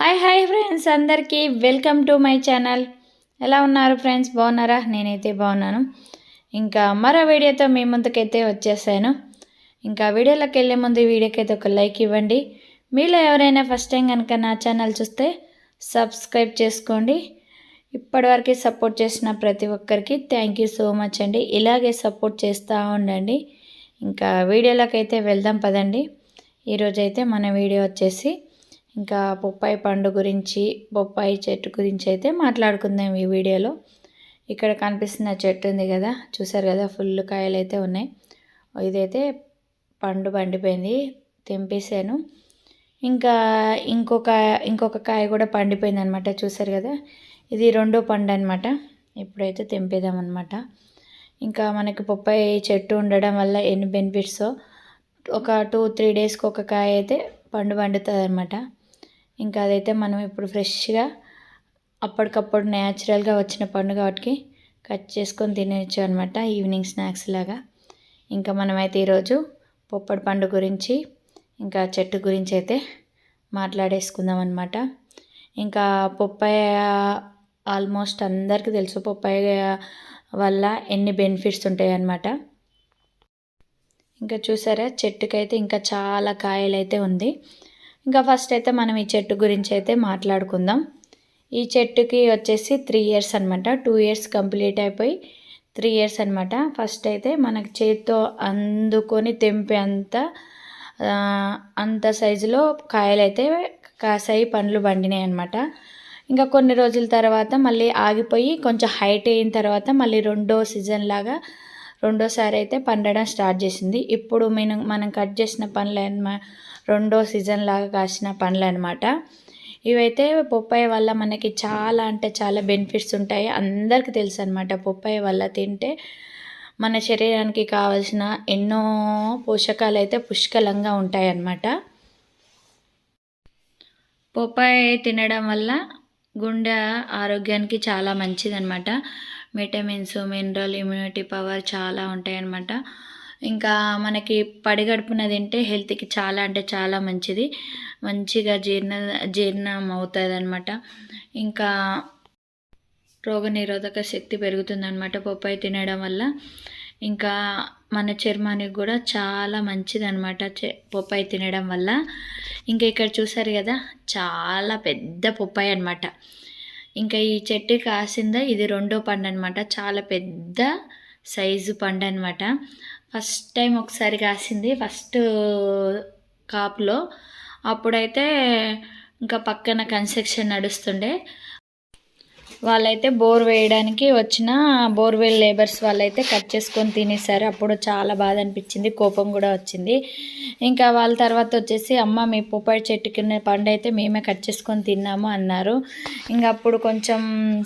Hi hi friends అందరికీ welcome to my channel ఎలా ఉన్నారు ఫ్రెండ్స్ బాగున్నారా? నేనైతే బాగున్నాను. ఇంకా మరో వీడియోతో మీ ముందుకైతే వచ్చేసాను. ఇంకా వీడియోలోకి వెళ్ళే ముందు వీడియోకైతే ఒక లైక్ ఇవ్వండి. మీలో ఎవరైనా ఫస్ట్ టైం కనుక నా ఛానల్ చూస్తే సబ్స్క్రైబ్ చేసుకోండి. ఇప్పటివరకు సపోర్ట్ చేసిన ప్రతి ఒక్కరికి థ్యాంక్ యూ సో మచ్ అండి. ఇలాగే సపోర్ట్ చేస్తూ ఉండండి. ఇంకా వీడియోలోకి అయితే వెళ్దాం పదండి. ఈరోజైతే మన వీడియో వచ్చేసి ఇంకా బొప్పాయి పండు గురించి బొప్పాయి చెట్టు గురించి అయితే మాట్లాడుకుందాం ఈ వీడియోలో. ఇక్కడ కనిపిస్తున్న చెట్టు ఉంది కదా చూసారు కదా ఫుల్ కాయలు అయితే ఉన్నాయి. ఇదైతే పండు పండిపోయింది తెంపేశాను. ఇంకా ఇంకొక ఇంకొక కాయ కూడా పండిపోయింది అనమాట చూసారు కదా. ఇది రెండో పండు అనమాట ఇప్పుడైతే తెంపేదామన్నమాట ఇంకా మనకి బొప్పాయి చెట్టు ఉండడం వల్ల ఎన్ని బెనిఫిట్స్ ఒక టూ త్రీ డేస్కి ఒక కాయ అయితే పండు పండుతుంది అనమాట ఇంకా అదైతే మనం ఇప్పుడు ఫ్రెష్గా అప్పటికప్పుడు న్యాచురల్గా వచ్చిన పండు కాబట్టి కట్ చేసుకొని తినేయచ్చు అనమాట ఈవినింగ్ స్నాక్స్ లాగా. ఇంకా మనమైతే ఈరోజు పొప్పడి పండు గురించి ఇంకా చెట్టు గురించి అయితే మాట్లాడేసుకుందాం అనమాట ఇంకా పొప్పాయ ఆల్మోస్ట్ అందరికీ తెలుసు పొప్పాయ వల్ల ఎన్ని బెనిఫిట్స్ ఉంటాయి అన్నమాట. ఇంకా చూసారా చెట్టుకైతే ఇంకా చాలా కాయలు అయితే ఉంది. ఇంకా ఫస్ట్ అయితే మనం ఈ చెట్టు గురించి అయితే మాట్లాడుకుందాం. ఈ చెట్టుకి వచ్చేసి త్రీ ఇయర్స్ అనమాట టూ ఇయర్స్ కంప్లీట్ అయిపోయి త్రీ ఇయర్స్ అనమాట ఫస్ట్ అయితే మనకు చేతితో అందుకొని తెంపే అంత అంత సైజులో కాయలు అయితే కాసాయి పండ్లు పండినాయి అనమాట ఇంకా కొన్ని రోజుల తర్వాత మళ్ళీ ఆగిపోయి కొంచెం హైట్ అయిన తర్వాత మళ్ళీ రెండో సీజన్ లాగా రెండోసారి అయితే పండడం స్టార్ట్ చేసింది. ఇప్పుడు మనం మనం కట్ చేసిన పండ్లు రెండో సీజన్ లాగా కాసిన పండ్లు అనమాట ఇవైతే పొప్పాయి వల్ల మనకి చాలా అంటే చాలా బెనిఫిట్స్ ఉంటాయి. అందరికీ తెలుసు అనమాట పొప్పాయి వల్ల తింటే మన శరీరానికి కావాల్సిన ఎన్నో పోషకాలు అయితే పుష్కలంగా ఉంటాయి అన్నమాట పొప్పాయి తినడం వల్ల గుండె ఆరోగ్యానికి చాలా మంచిదన్నమాట విటమిన్స్ మినరల్ ఇమ్యూనిటీ పవర్ చాలా ఉంటాయన్నమాట ఇంకా మనకి పడిగడుపున తింటే హెల్త్కి చాలా అంటే చాలా మంచిది. మంచిగా జీర్ణ జీర్ణం అవుతుంది అనమాట ఇంకా రోగనిరోధక శక్తి పెరుగుతుందన్నమాట బొప్పాయి తినడం వల్ల. ఇంకా మన చర్మానికి కూడా చాలా మంచిది అనమాట పొప్పాయి తినడం వల్ల. ఇంకా ఇక్కడ చూసారు కదా చాలా పెద్ద పొప్పాయి అనమాట ఇంకా ఈ చెట్టు కాసిందా ఇది రెండో పండు అనమాట చాలా పెద్ద సైజు పండు అనమాట ఫస్ట్ టైం ఒకసారి కాసింది ఫస్ట్ కాపులో. అప్పుడైతే ఇంకా పక్కన కన్స్ట్రక్షన్ నడుస్తుండే. వాళ్ళైతే బోర్ వేయడానికి వచ్చిన బోర్వెల్ లేబర్స్ వాళ్ళైతే కట్ చేసుకొని తినేసారు. అప్పుడు చాలా బాధ అనిపించింది కోపం కూడా వచ్చింది. ఇంకా వాళ్ళ తర్వాత వచ్చేసి అమ్మ మీ పొప్పాయి చెట్టు కింద పండు అయితే మేమే కట్ చేసుకొని తిన్నాము అన్నారు. ఇంకా అప్పుడు కొంచెం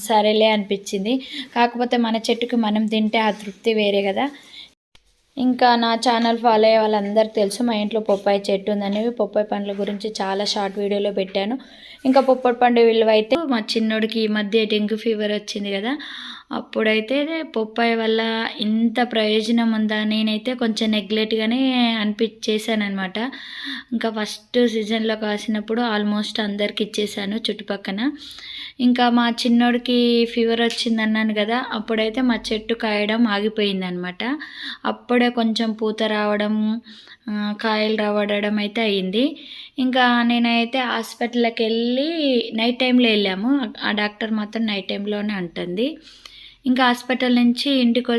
సరేలే అనిపించింది. కాకపోతే మన చెట్టుకి మనం తింటే ఆ తృప్తి వేరే కదా. ఇంకా నా ఛానల్ ఫాలో అయ్యే వాళ్ళందరికీ తెలుసు మా ఇంట్లో పొప్పాయి చెట్టు ఉందనేవి. పొప్పాయి పండ్ల గురించి చాలా షార్ట్ వీడియోలో పెట్టాను. ఇంకా పొప్పటి పండు విలువ అయితే మా చిన్నోడికి ఈ మధ్య డెంగ్యూ ఫీవర్ వచ్చింది కదా అప్పుడైతే పొప్పాయి వల్ల ఇంత ప్రయోజనం ఉందా నేనైతే కొంచెం నెగ్లెక్ట్గానే అనిపించేసానమాట ఇంకా ఫస్ట్ సీజన్లో కాసినప్పుడు ఆల్మోస్ట్ అందరికి ఇచ్చేసాను చుట్టుపక్కన. ఇంకా మా చిన్నోడికి ఫీవర్ వచ్చింది అన్నాను కదా అప్పుడైతే మా చెట్టు కాయడం ఆగిపోయిందనమాట అప్పుడే కొంచెం పూత రావడం కాయలు రావడం అయితే అయ్యింది ఇంకా నేనైతే హాస్పిటల్కి వెళ్ళి నైట్ టైంలో వెళ్ళాము. ఆ డాక్టర్ మాత్రం నైట్ టైంలోనే ఉంటుంది. ఇంకా హాస్పిటల్ నుంచి ఇంటికి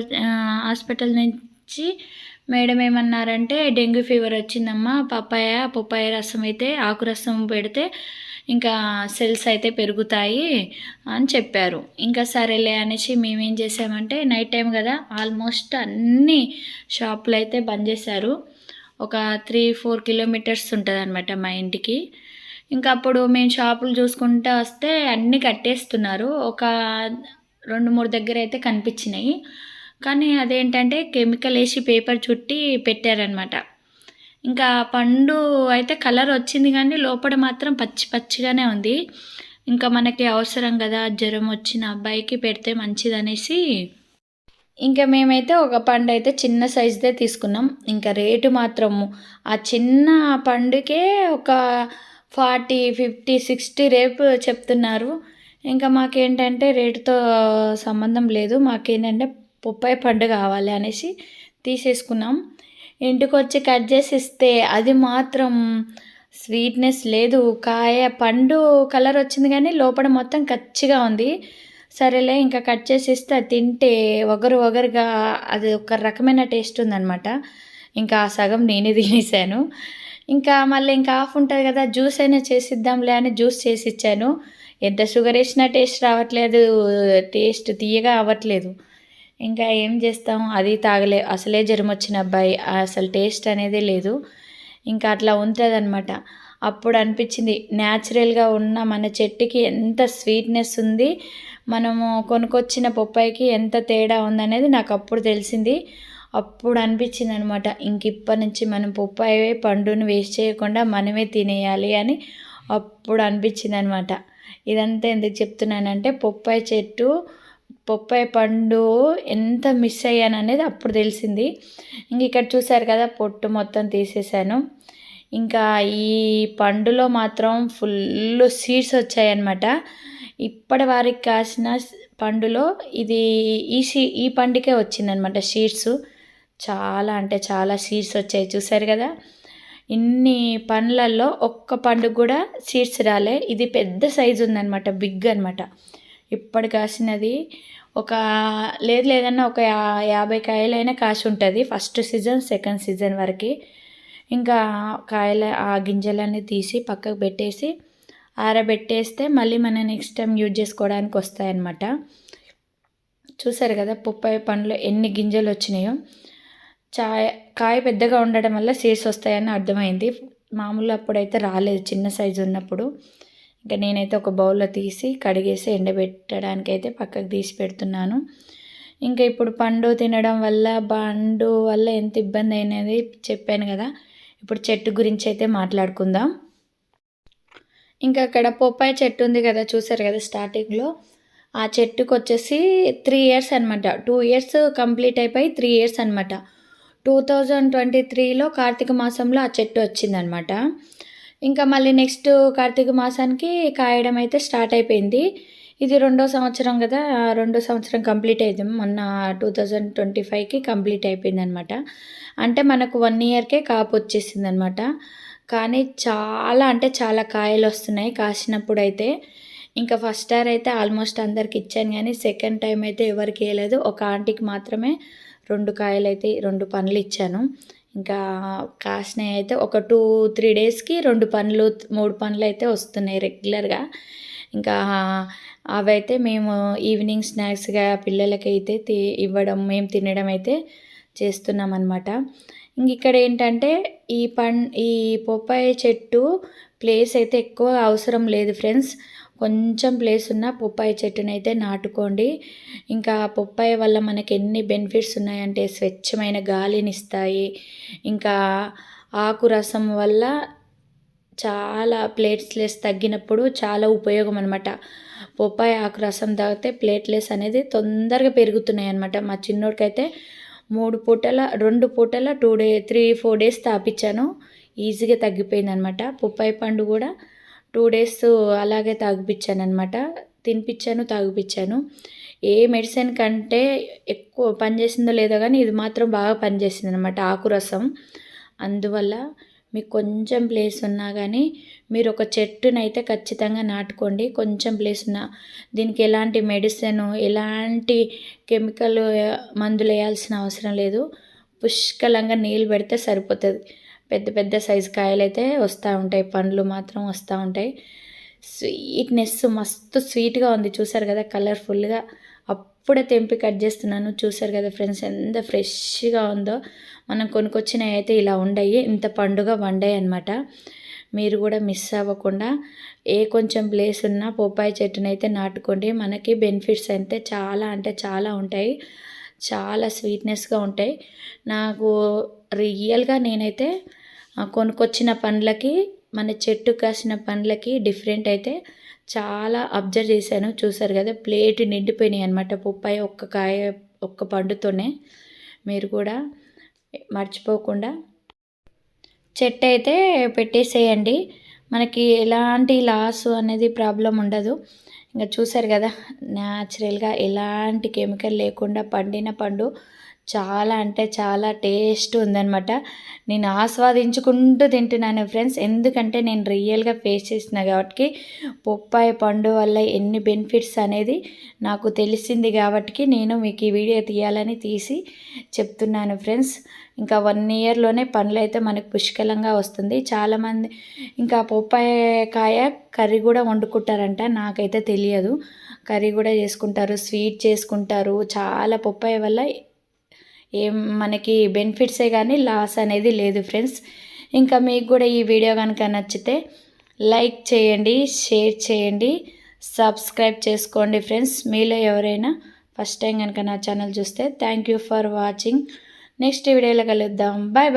హాస్పిటల్ నుంచి మేడం ఏమన్నారంటే డెంగ్యూ ఫీవర్ వచ్చిందమ్మా పప్పాయ పప్పాయ రసం అయితే ఆకు రసం పెడితే ఇంకా సెల్స్ అయితే పెరుగుతాయి అని చెప్పారు. ఇంకా సరేలే అనేసి మేమేం చేసామంటే నైట్ టైం కదా ఆల్మోస్ట్ అన్ని షాపులు అయితే బంద్ చేశారు. ఒక త్రీ ఫోర్ కిలోమీటర్స్ ఉంటుంది అనమాట మా ఇంటికి. ఇంకా అప్పుడు మేము షాపులు చూసుకుంటూ వస్తే అన్నీ కట్టేస్తున్నారు. ఒక రెండు మూడు దగ్గర అయితే కనిపించినాయి. కానీ అదేంటంటే కెమికల్ వేసి పేపర్ చుట్టి పెట్టారనమాట ఇంకా పండు అయితే కలర్ వచ్చింది కానీ లోపల మాత్రం పచ్చి పచ్చిగానే ఉంది. ఇంకా మనకి అవసరం కదా జ్వరం వచ్చిన అబ్బాయికి పెడితే మంచిదనేసి. ఇంకా మేమైతే ఒక పండు అయితే చిన్న సైజుదే తీసుకున్నాం. ఇంకా రేటు మాత్రము ఆ చిన్న పండుకే ఒక ఫార్టీ ఫిఫ్టీ సిక్స్టీ రేపు చెప్తున్నారు. ఇంకా మాకేంటంటే రేటుతో సంబంధం లేదు. మాకేంటంటే బొప్పాయి పండు కావాలి అనేసి తీసేసుకున్నాం. ఇంటికి వచ్చి కట్ చేసి ఇస్తే అది మాత్రం స్వీట్నెస్ లేదు. కాయ పండు కలర్ వచ్చింది కానీ లోపల మొత్తం కచ్చిగా ఉంది. సరేలే ఇంకా కట్ చేసి ఇస్తే అది తింటే ఒగరు ఒగరుగా అది ఒక రకమైన టేస్ట్ ఉందనమాట ఇంకా ఆ సగం నేనే తినేసాను. ఇంకా మళ్ళీ ఇంకా ఆఫ్ ఉంటుంది కదా జ్యూస్ అయినా చేసిద్దాంలే అని జ్యూస్ చేసి ఇచ్చాను ఎంత షుగర్ వేసినా టేస్ట్ రావట్లేదు టేస్ట్ తీయగా అవ్వట్లేదు. ఇంకా ఏం చేస్తాం? అది తాగలే. అసలే జ్వరం వచ్చిన అబ్బాయి. అసలు టేస్ట్ అనేది లేదు. ఇంకా అట్లా ఉంటుంది అనమాట అప్పుడు అనిపించింది న్యాచురల్గా ఉన్న మన చెట్టుకి ఎంత స్వీట్నెస్ ఉంది మనము కొనుక్కొచ్చిన పొప్పాయికి ఎంత తేడా ఉందనేది నాకు అప్పుడు తెలిసింది. అప్పుడు అనిపించింది అనమాట ఇంక ఇప్పటి నుంచి మనం పొప్పాయి పండును వేస్ట్ చేయకుండా మనమే తినేయాలి అని అప్పుడు అనిపించింది అనమాట ఇదంతా ఎందుకు చెప్తున్నానంటే పొప్పాయి చెట్టు పొప్పాయి పండు ఎంత మిస్ అయ్యాను అనేది అప్పుడు తెలిసింది. ఇంక ఇక్కడ చూసారు కదా పొట్టు మొత్తం తీసేసాను. ఇంకా ఈ పండులో మాత్రం ఫుల్ సీడ్స్ వచ్చాయన్నమాట. ఇప్పటి వారికి కాసిన పండులో ఇది ఈ సీ ఈ పండుకే వచ్చిందనమాట సీడ్స్. చాలా అంటే చాలా సీడ్స్ వచ్చాయి. చూసారు కదా? ఇన్ని పండ్లల్లో ఒక్క పండు కూడా సీడ్స్ రాలే. ఇది పెద్ద సైజు ఉందనమాట బిగ్ అనమాట ఇప్పటి కాసినది? ఒక లేదు లేదన్నా ఒక యా యాభై కాయలైనా కాసి ఉంటుంది ఫస్ట్ సీజన్ సెకండ్ సీజన్ వరకు. ఇంకా కాయల ఆ గింజలన్నీ తీసి పక్కకు పెట్టేసి ఆరబెట్టేస్తే మళ్ళీ మనం నెక్స్ట్ టైం యూజ్ చేసుకోవడానికి వస్తాయన్నమాట. చూసారు కదా? పొప్పాయి పండ్లు ఎన్ని గింజలు వచ్చినాయో. చాయ కాయ పెద్దగా ఉండడం వల్ల సీడ్స్ వస్తాయని అర్థమైంది. మామూలు అప్పుడైతే రాలేదు చిన్న సైజు ఉన్నప్పుడు. ఇంకా నేనైతే ఒక బౌల్లో తీసి కడిగేసి ఎండబెట్టడానికి అయితే పక్కకు తీసి పెడుతున్నాను. ఇంకా ఇప్పుడు పండు తినడం వల్ల పండు వల్ల ఎంత ఇబ్బంది అయినది చెప్పాను కదా. ఇప్పుడు చెట్టు గురించి అయితే మాట్లాడుకుందాం. ఇంకా అక్కడ పొప్పాయి చెట్టు ఉంది కదా చూసారు కదా స్టార్టింగ్లో. ఆ చెట్టుకు వచ్చేసి త్రీ ఇయర్స్ అనమాట టూ ఇయర్స్ కంప్లీట్ అయిపోయి త్రీ ఇయర్స్ అనమాట టూ థౌజండ్ ట్వంటీ త్రీలో కార్తీక మాసంలో ఆ చెట్టు వచ్చిందనమాట ఇంకా మళ్ళీ నెక్స్ట్ కార్తీక మాసానికి కాయడం అయితే స్టార్ట్ అయిపోయింది. ఇది రెండో సంవత్సరం కదా రెండో సంవత్సరం కంప్లీట్ అయింది. మొన్న టూ థౌజండ్ ట్వంటీ ఫైవ్కి కంప్లీట్ అయిపోయింది అనమాట అంటే మనకు వన్ ఇయర్కే కాపు వచ్చేసింది అనమాట కానీ చాలా అంటే చాలా కాయలు వస్తున్నాయి. కాసినప్పుడు అయితే ఇంకా ఫస్ట్ స్టార్ అయితే ఆల్మోస్ట్ అందరికి ఇచ్చాను కానీ సెకండ్ టైం అయితే ఎవరికి వేయలేదు ఒక ఆంటీకి మాత్రమే రెండు కాయలు అయితే రెండు పనులు ఇచ్చాను. ఇంకా కాసినవి అయితే ఒక టూ త్రీ డేస్కి రెండు పనులు మూడు పనులు అయితే వస్తున్నాయి రెగ్యులర్గా. ఇంకా అవైతే మేము ఈవినింగ్ స్నాక్స్గా పిల్లలకైతే ఇవ్వడం మేము తినడం అయితే చేస్తున్నాం అనమాట ఇంక ఇక్కడ ఏంటంటే ఈ పం ఈ పొప్పాయి చెట్టు ప్లేస్ అయితే ఎక్కువ అవసరం లేదు ఫ్రెండ్స్. కొంచెం ప్లేస్ ఉన్న పొప్పాయి చెట్టునైతే నాటుకోండి. ఇంకా పొప్పాయి వల్ల మనకి ఎన్ని బెనిఫిట్స్ ఉన్నాయంటే స్వచ్ఛమైన గాలిని ఇస్తాయి ఇంకా ఆకు రసం వల్ల చాలా ప్లేట్లెస్ తగ్గినప్పుడు చాలా ఉపయోగం అనమాట పొప్పాయి ఆకు రసం తాగితే ప్లేట్లెస్ అనేది తొందరగా పెరుగుతున్నాయి అనమాట మా చిన్నోడికైతే మూడు పూటల రెండు పూటల two day three four days తాపించాను ఈజీగా తగ్గిపోయింది అనమాట పొప్పాయి పండు కూడా టూ డేస్ అలాగే తాగిపించాను అనమాట తినిపించాను తాగిపించాను ఏ మెడిసిన్ కంటే ఎక్కువ పనిచేసిందో లేదో కానీ ఇది మాత్రం బాగా పనిచేసింది అనమాట ఆకురసం. అందువల్ల మీకు కొంచెం ప్లేస్ ఉన్నా కానీ మీరు ఒక చెట్టునైతే ఖచ్చితంగా నాటుకోండి. కొంచెం ప్లేస్ ఉన్నా దీనికి ఎలాంటి మెడిసిన్ ఎలాంటి కెమికల్ మందులు వేయాల్సిన అవసరం లేదు. పుష్కలంగా నీళ్ళు పెడితే సరిపోతుంది. పెద్ద పెద్ద సైజు కాయలు అయితే వస్తూ ఉంటాయి. పండ్లు మాత్రం వస్తూ ఉంటాయి. స్వీట్నెస్ మస్తు స్వీట్గా ఉంది. చూసారు కదా కలర్ఫుల్గా అప్పుడే తెంపి కట్ చేస్తున్నాను. చూసారు కదా ఫ్రెండ్స్ ఎంత ఫ్రెష్గా ఉందో. మనం కొనుక్కొచ్చినవి అయితే ఇలా ఉండయి. ఇంత పండుగ వండాయి అనమాట మీరు కూడా మిస్ అవ్వకుండా ఏ కొంచెం ప్లేస్ ఉన్నా పొప్పాయి చెట్టునైతే అయితే నాటుకోండి. మనకి బెనిఫిట్స్ అయితే చాలా అంటే చాలా ఉంటాయి. చాలా స్వీట్నెస్గా ఉంటాయి. నాకు రియల్గా నేనైతే కొనుక్కొచ్చిన పండ్లకి మన చెట్టు కాసిన పండ్లకి డిఫరెంట్ అయితే చాలా అబ్జర్వ్ చేశాను. చూసారు కదా ప్లేట్ నిండిపోయినాయి అనమాట పొప్పాయి ఒక్క కాయ ఒక్క పండుతోనే. మీరు కూడా మర్చిపోకుండా చెట్టు అయితే పెట్టేసేయండి. మనకి ఎలాంటి లాస్ అనేది ప్రాబ్లం ఉండదు. ఇంకా చూసారు కదా న్యాచురల్గా ఎలాంటి కెమికల్ లేకుండా పండిన పండు చాలా అంటే చాలా టేస్ట్ ఉందనమాట నేను ఆస్వాదించుకుంటూ తింటున్నాను ఫ్రెండ్స్. ఎందుకంటే నేను రియల్గా ఫేస్ చేసిన కాబట్టి బొప్పాయి పండు వల్ల ఎన్ని బెనిఫిట్స్ అనేది నాకు తెలిసింది కాబట్టి నేను మీకు ఈ వీడియో తీయాలని తీసి చెప్తున్నాను ఫ్రెండ్స్. ఇంకా వన్ ఇయర్లోనే పండ్లు అయితే మనకు పుష్కలంగా వస్తుంది. చాలామంది ఇంకా పొప్పాయ కాయ కర్రీ కూడా వండుకుంటారంట. నాకైతే తెలియదు. కర్రీ కూడా చేసుకుంటారు స్వీట్ చేసుకుంటారు. చాలా బొప్పాయి వల్ల ఏం మనకి బెనిఫిట్సే కానీ లాస్ అనేది లేదు ఫ్రెండ్స్ ఇంకా మీకు కూడా ఈ వీడియో కనుక నచ్చితే లైక్ చేయండి షేర్ చేయండి సబ్స్క్రైబ్ చేసుకోండి ఫ్రెండ్స్ మీలో ఎవరైనా ఫస్ట్ టైం కనుక నా ఛానల్ చూస్తే thank you for watching next వీడియోలో కలుద్దాం. Bye bye